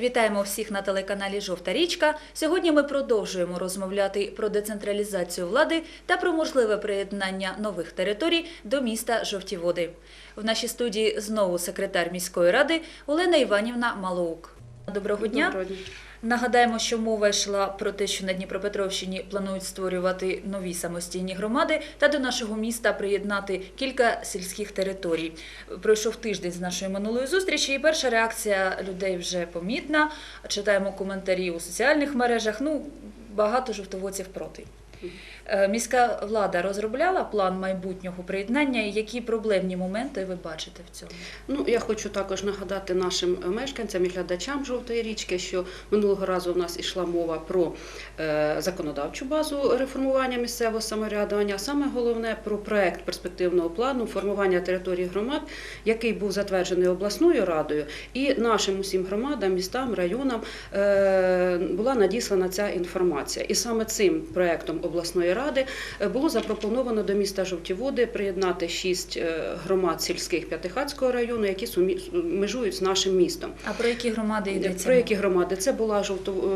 Вітаємо всіх на телеканалі Жовта річка. Сьогодні ми продовжуємо розмовляти про децентралізацію влади та про можливе приєднання нових територій до міста Жовті Води. В нашій студії знову секретар міської ради Олена Іванівна Малоук. Доброго дня. Доброго дня. Нагадаємо, що мова йшла про те, що на Дніпропетровщині планують створювати нові самостійні громади та до нашого міста приєднати кілька сільських територій. Пройшов тиждень з нашої минулої зустрічі, і перша реакція людей вже помітна. Читаємо коментарі у соціальних мережах. Ну, багато жовтоводців проти. Е, Міська влада розробляла план майбутнього приєднання. Які проблемні моменти ви бачите в цьому? Ну, я хочу також нагадати нашим мешканцям і глядачам жовтої річки, що минулого разу в нас ішла мова про е, законодавчу базу реформування місцевого самоврядування, саме головне про проект перспективного плану формування територій громад, який був затверджений обласною радою, і нашим усім громадам, містам, районам е, була надіслана ця інформація. І саме цим проектом обласної ради е, було запропоновано до міста Жовті Води приєднати шість е, громад сільських П'ятихатського району, які межують з нашим містом. А про які громади йдеться? Про які громади? Це була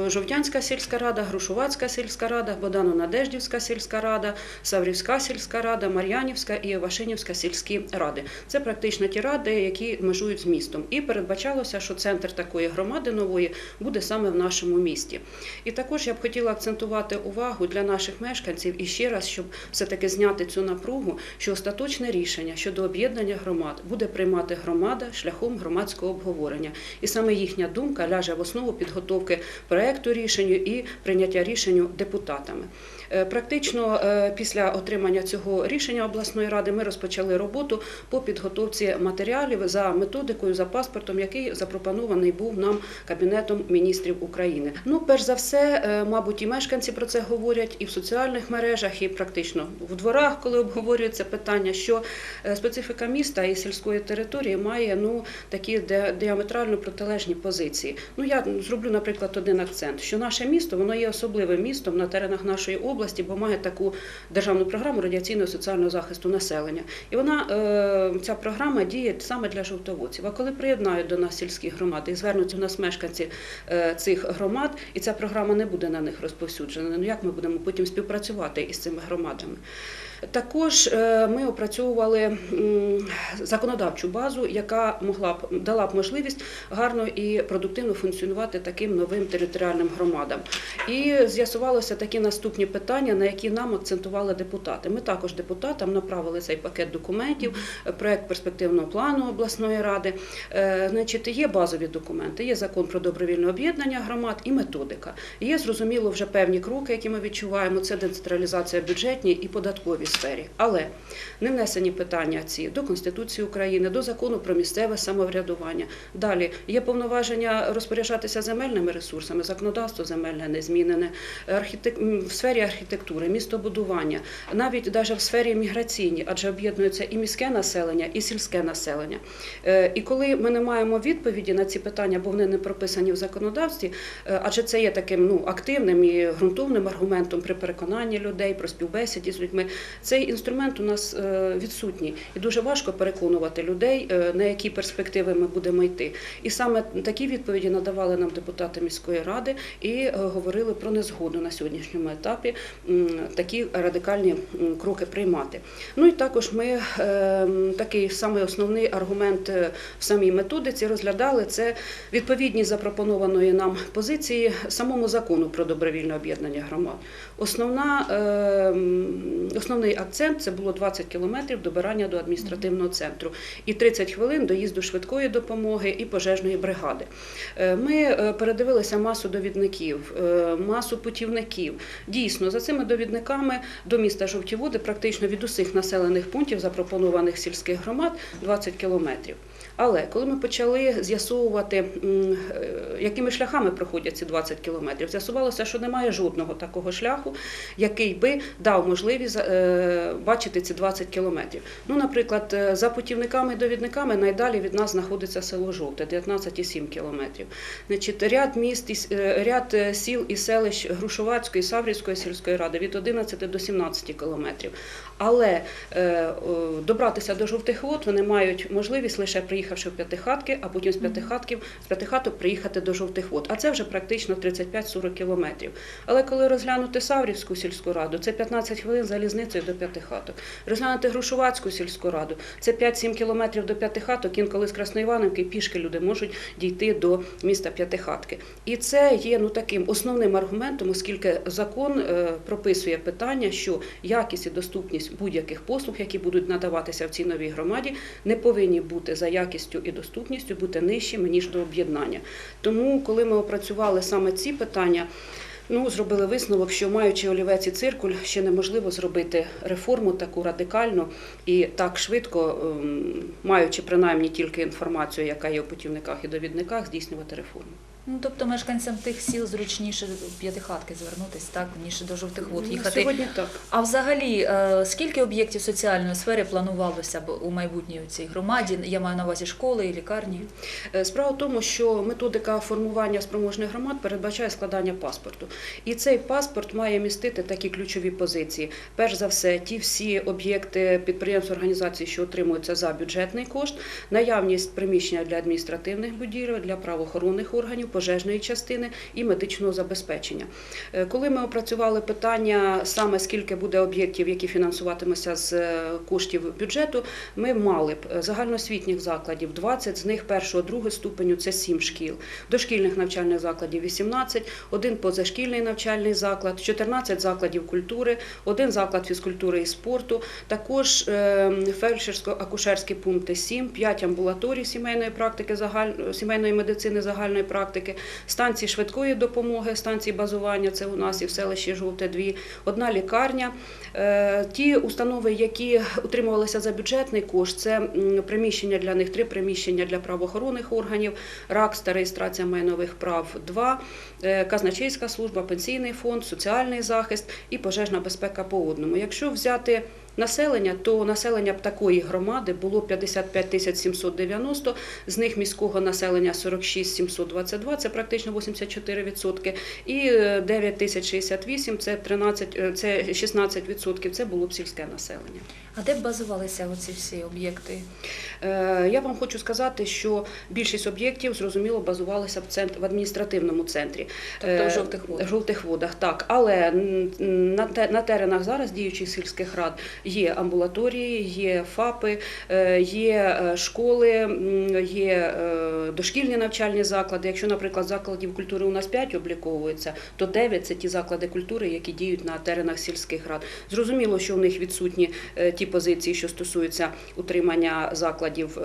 Жовтянська сільська рада, Грушувацька сільська рада, Богдано-Надеждівська сільська рада, Саврівська сільська рада, Мар'янівська і Вашинівська сільські ради. Це практично ті ради, які межують з містом. І передбачалося, що центр такої громади нової буде саме в нашому місті. І також я б хотіла акцентувати увагу для наших мешканців і ще раз, щоб все-таки зняти цю напругу, що остаточне рішення щодо об'єднання громад буде приймати громада шляхом громадського обговорення. І саме їхня думка ляже в основу підготовки проекту рішенню і прийняття рішенню депутатами. Е, Практично е, після отримання цього рішення обласної ради ми розпочали роботу по підготовці матеріалів за методикою, за паспортом, який запропонований був нам Кабінетом міністрів України. Ну, перш за все, е, мабуть, і мешканці про це говорять і в соціальних мережах, і практично в дворах, коли обговорюється питання, що е, специфіка міста і сільської території має ну такі діаметрально протилежні позиції. Ну я зроблю, наприклад, один акцент, що наше місто воно є особливим містом на теренах нашої області, бо має таку державну програму радіаційного соціального захисту населення. І вона е, ця програма діє саме для жовтоводців. А коли приєднають до нас сільські громади і звернуться в нас мешканці е, цих громад, і ця програма не буде на них розповсюджена. Ну як ми будемо потім співпрацювати із цими громадами? Також е, ми опрацьовували законодавчу базу, яка могла б дала б можливість гарно і продуктивно функціонувати таким новим територіальним громадам. І з'ясувалося такі наступні питання, на які нам акцентували депутати. Ми також депутатам направили цей пакет документів, е, проект перспективного плану обласної ради. Е, Значить, є базові документи, є закон про добровільне об'єднання громад і методика. Є зрозуміло вже певні кроки, які ми відчуваємо. Це децентралізація бюджетній і податковій сфері. Але не внесені питання ці до Конституції України, до закону про місцеве самоврядування. Далі є повноваження розпоряджатися земельними ресурсами, законодавство земельне не змінене, архітек... в сфері архітектури, містобудування, навіть навіть в сфері міграційній, адже об'єднується і міське населення, і сільське населення. Е, І коли ми не маємо відповіді на ці питання, бо вони не прописані в законодавстві, е, адже це є таким ну активним і ґрунтовним аргументом при переконанні людей про співбесіді з людьми. Цей інструмент у нас е, відсутній, і дуже важко переконувати людей, е, на які перспективи ми будемо йти. І саме такі відповіді надавали нам депутати міської ради і е, говорили про незгоду на сьогоднішньому етапі такі радикальні кроки приймати. Ну і також ми такий самий основний аргумент в самій методиці розглядали це відповідність запропонованої нам позиції самому закону про добровільне об'єднання громад. Основна, основний акцент це було 20 кілометрів добирання до адміністративного центру і 30 хвилин доїзду швидкої допомоги і пожежної бригади. Е, Ми е, передивилися масу довідників, е, масу путівників. Дійсно, за цими довідниками до міста Жовті Води практично від усіх населених пунктів, запропонованих сільських громад, 20 кілометрів. Але коли ми почали з'ясовувати, е, якими шляхами проходять ці 20 кілометрів, з'ясувалося, що немає жодного такого шляху, який би дав можливість е, бачити ці 20 кілометрів. Ну, наприклад, е, за путівниками і довідниками найдалі від нас знаходиться село Жовте, 19,7 кілометрів. Значить, ряд міст, ряд сіл і селищ Грушувацької, Саврівської сільської ради від 11 до 17 кілометрів. Але добратися до жовтих вод вони мають можливість лише приїхати приїхавши в п'ятихатки, а потім з п'ятихатків з п'ятихаток приїхати до жовтих вод. А це вже практично 35-40 кілометрів. Але коли розглянути Саврівську сільську раду, це 15 хвилин залізницею до п'ятихаток. Розглянути Грушувацьку сільську раду, це 5-7 кілометрів до п'ятихаток. Інколи з Красноїванівки пішки люди можуть дійти до міста П'ятихатки. І це є ну таким основним аргументом, оскільки закон е, прописує питання, що якість і доступність будь-яких послуг, які будуть надаватися в цій новій громаді, не повинні бути за якістю і доступністю бути нижчими ніж до об'єднання. Тому, коли ми опрацювали саме ці питання. Ну, зробили висновок, що маючи олівець і циркуль, ще неможливо зробити реформу таку радикальну і так швидко, ем, маючи принаймні тільки інформацію, яка є у путівниках і довідниках, здійснювати реформу. Ну, тобто мешканцям тих сіл зручніше в п'ятихатки звернутися, так, ніж до жовтих вод Ну, їхати. Сьогодні так. А взагалі, е, скільки об'єктів соціальної сфери планувалося б у майбутній у цій громаді? Я маю на увазі школи і лікарні. Е, Справа в тому, що методика формування спроможних громад передбачає складання паспорту. І цей паспорт має містити такі ключові позиції. Перш за все, ті всі об'єкти підприємств організацій, що отримуються за бюджетний кошт, наявність приміщення для адміністративних будівель, для правоохоронних органів, пожежної частини і медичного забезпечення. Е, Коли ми опрацювали питання саме скільки буде об'єктів, які фінансуватимуться з е, коштів бюджету, ми мали б е, загальноосвітніх закладів 20, з них першого, другого ступеню це 7 шкіл, дошкільних навчальних закладів 18, один позашкільний навчальний заклад, 14 закладів культури, один заклад фізкультури і спорту, також фельдшерсько-акушерські пункти 7, 5 амбулаторій сімейної практики сімейної медицини загальної практики, станції швидкої допомоги, станції базування, це у нас і в селищі Жовте 2, одна лікарня. Е, Ті установи, які утримувалися за бюджетний кошт, це приміщення для них, три приміщення для правоохоронних органів, РАКС та реєстрація майнових прав 2, е, казначейська служба, пенсійний фонд, соціальний захист і пожежна безпека по одному. Якщо взяти Населення, то населення б такої громади було 55 тисяч 790, з них міського населення 46 722, це практично 84%, і е, 9 тисяч 68, це 13, е, це 16%, це було б сільське населення. А де б базувалися оці всі об'єкти? Е, Я вам хочу сказати, що більшість об'єктів зрозуміло базувалися в центр в адміністративному центрі. Тобто в Е, жовтих водах? Жовтих водах, так. Але на, те- на теренах зараз діючих сільських рад є амбулаторії, є ФАПи, е, є е, школи, є е, дошкільні навчальні заклади. Якщо, наприклад, закладів культури у нас 5 обліковується, то 9 – це ті заклади культури, які діють на теренах сільських рад. Зрозуміло, що у них відсутні ті позиції, що стосуються утримання закладів,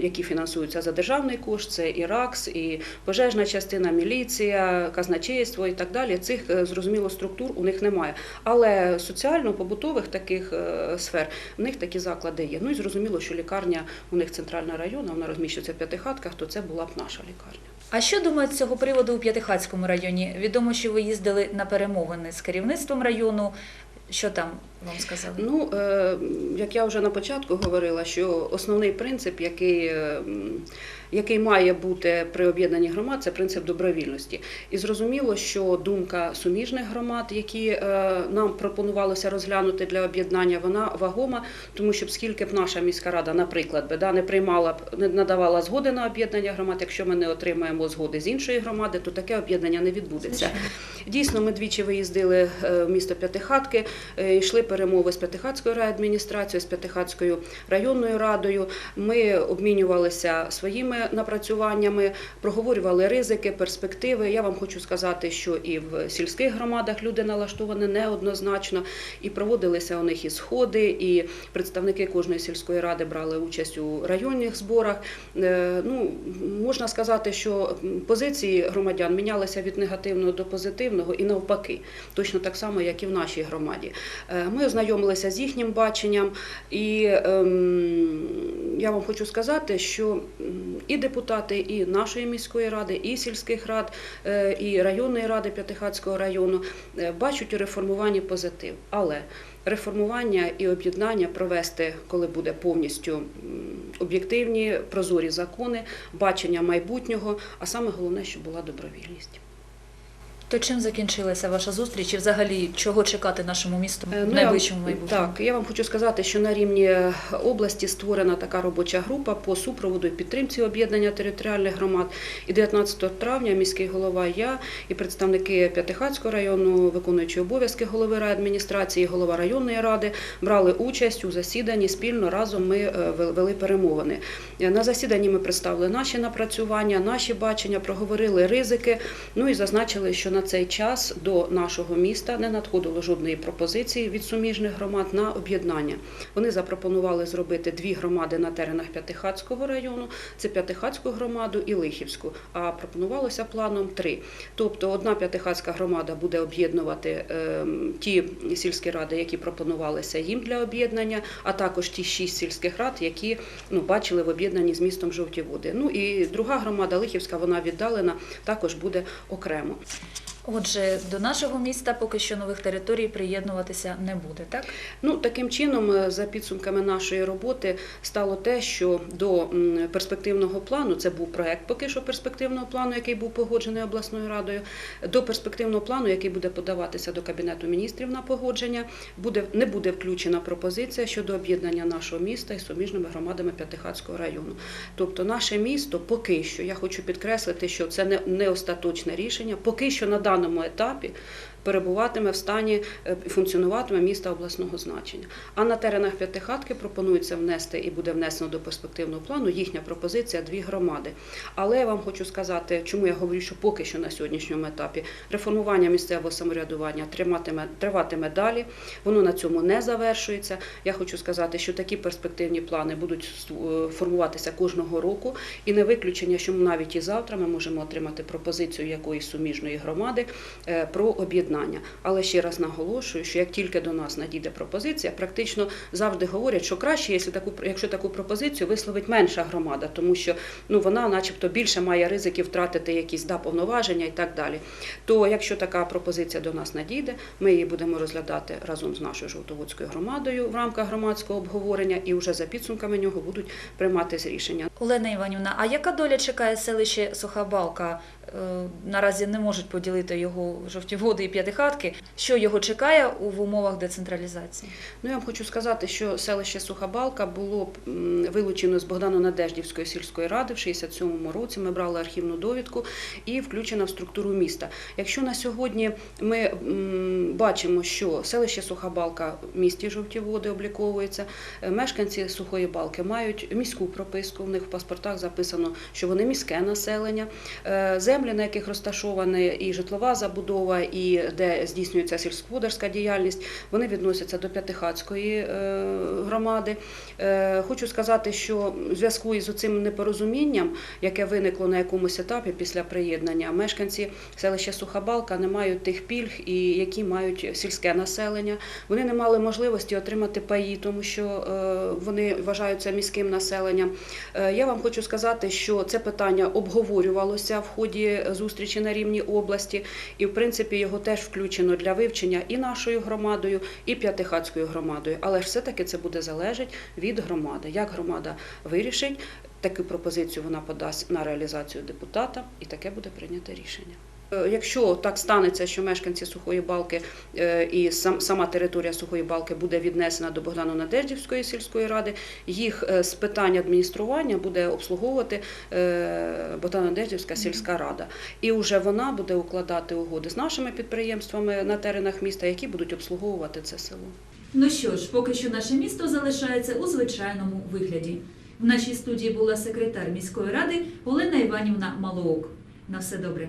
які фінансуються за державний кошт, це і РАКС, і пожежна частина, міліція, казначейство і так далі. Цих зрозуміло структур у них немає. Але соціально-побутових таких е, сфер в них такі заклади є. Ну і зрозуміло, що лікарня у них центральна районна, вона розміщується в п'ятихатках, то це була б наша лікарня. А що думають з цього приводу у П'ятихатському районі? Відомо, що ви їздили на перемовини з керівництвом району. Що там вам сказали? Ну, е, як я вже на початку говорила, що основний принцип, який, е, який має бути при об'єднанні громад, це принцип добровільності. І зрозуміло, що думка суміжних громад, які е, нам пропонувалося розглянути для об'єднання, вона вагома, тому що скільки б наша міська рада, наприклад, би, да, не приймала б, не надавала згоди на об'єднання громад, якщо ми не отримаємо згоди з іншої громади, то таке об'єднання не відбудеться. Дійсно, ми двічі виїздили в місто П'ятихатки, йшли перемови з П'ятихатською райадміністрацією, з П'ятихатською районною радою. Ми обмінювалися своїми напрацюваннями, проговорювали ризики, перспективи. Я вам хочу сказати, що і в сільських громадах люди налаштовані неоднозначно, і проводилися у них і сходи, і представники кожної сільської ради брали участь у районних зборах. Е, Ну, можна сказати, що позиції громадян мінялися від негативного до позитивного і навпаки, точно так само, як і в нашій громаді. Ми ознайомилися з їхнім баченням, і ем, я вам хочу сказати, що і депутати і нашої міської ради, і сільських рад, е, і районної ради П'ятихатського району е, бачать у реформуванні позитив. Але реформування і об'єднання провести, коли буде повністю об'єктивні, прозорі закони, бачення майбутнього, а саме головне, щоб була добровільність. То чим закінчилася ваша зустріч і взагалі чого чекати нашому місту Е, в ну, найближчому майбутньому? Так, я вам хочу сказати, що на рівні області створена така робоча група по супроводу і підтримці об'єднання територіальних громад. І 19 травня міський голова, я і представники П'ятихатського району, виконуючі обов'язки голови райадміністрації, голова районної ради брали участь у засіданні спільно разом. Ми е, вели перемовини. Е, На засіданні ми представили наші напрацювання, наші бачення, проговорили ризики. Ну і зазначили, що на цей час до нашого міста не надходило жодної пропозиції від суміжних громад на об'єднання. Вони запропонували зробити дві громади на теренах П'ятихатського району: це П'ятихатську громаду і Лихівську. А пропонувалося планом три. Тобто одна П'ятихатська громада буде об'єднувати ем, ті сільські ради, які пропонувалися їм для об'єднання, а також ті шість сільських рад, які ну, бачили в об'єднанні з містом Жовті Води. Ну і друга громада Лихівська, вона віддалена, також буде окремо. Отже, до нашого міста поки що нових територій приєднуватися не буде, так? Ну, таким чином, е, за підсумками нашої роботи, стало те, що до перспективного плану, це був проект поки що перспективного плану, який був погоджений обласною радою, до перспективного плану, який буде подаватися до Кабінету міністрів на погодження, буде, не буде включена пропозиція щодо об'єднання нашого міста із суміжними громадами П'ятихатського району. Тобто наше місто поки що, я хочу підкреслити, що це не, не остаточне рішення, поки що на даному етапі перебуватиме в стані е, функціонуватиме міста обласного значення. А на теренах п'ятихатки пропонується внести і буде внесено до перспективного плану їхня пропозиція дві громади. Але я вам хочу сказати, чому я говорю, що поки що на сьогоднішньому етапі реформування місцевого самоврядування триматиме триватиме далі. Воно на цьому не завершується. Я хочу сказати, що такі перспективні плани будуть е, формуватися кожного року, і не виключення, що навіть і завтра ми можемо отримати пропозицію якоїсь суміжної громади е, про об'єднання. Але ще раз наголошую, що як тільки до нас надійде пропозиція, практично завжди говорять, що краще, якщо таку якщо таку пропозицію висловить менша громада, тому що ну вона, начебто, більше має ризики втратити якісь да, повноваження і так далі. То якщо така пропозиція до нас надійде, ми її будемо розглядати разом з нашою жовтоводською громадою в рамках громадського обговорення, і вже за підсумками нього будуть прийматися рішення. Олена Іванівна, а яка доля чекає селище Сухабалка? Е, Наразі не можуть поділити його жовті води і п'ятихатки. Що його чекає в умовах децентралізації? Ну, я вам хочу сказати, що селище Сухабалка було вилучено з Богдано-Надеждівської сільської ради в 67-му році. Ми брали архівну довідку і включено в структуру міста. Якщо на сьогодні ми бачимо, що селище Сухабалка в місті Жовті Води обліковується, е, мешканці Сухої Балки мають міську прописку. В них в паспортах записано, що вони міське населення. Землі, на яких розташована і житлова забудова, і де здійснюється сільськогосподарська діяльність, вони відносяться до П'ятихатської е, громади. Е, Хочу сказати, що в зв'язку із цим непорозумінням, яке виникло на якомусь етапі після приєднання, мешканці селища Сухабалка не мають тих пільг, які мають сільське населення. Вони не мали можливості отримати паї, тому що е, вони вважаються міським населенням. Я вам хочу сказати, що це питання обговорювалося в ході зустрічі на рівні області, і в принципі його теж включено для вивчення і нашою громадою, і п'ятихатською громадою. Але ж все-таки це буде залежить від громади. Як громада вирішить, таку пропозицію вона подасть на реалізацію депутата, і таке буде прийнято рішення. Е, Якщо так станеться, що мешканці Сухої Балки е, і сам, сама територія Сухої Балки буде віднесена до Богдано-Надеждівської сільської ради, їх е, з питань адміністрування буде обслуговувати е, Богдано-Надеждівська сільська рада. І вже вона буде укладати угоди з нашими підприємствами на теренах міста, які будуть обслуговувати це село. Ну що ж, поки що наше місто залишається у звичайному вигляді. В нашій студії була секретар міської ради Олена Іванівна Малоук. На все добре.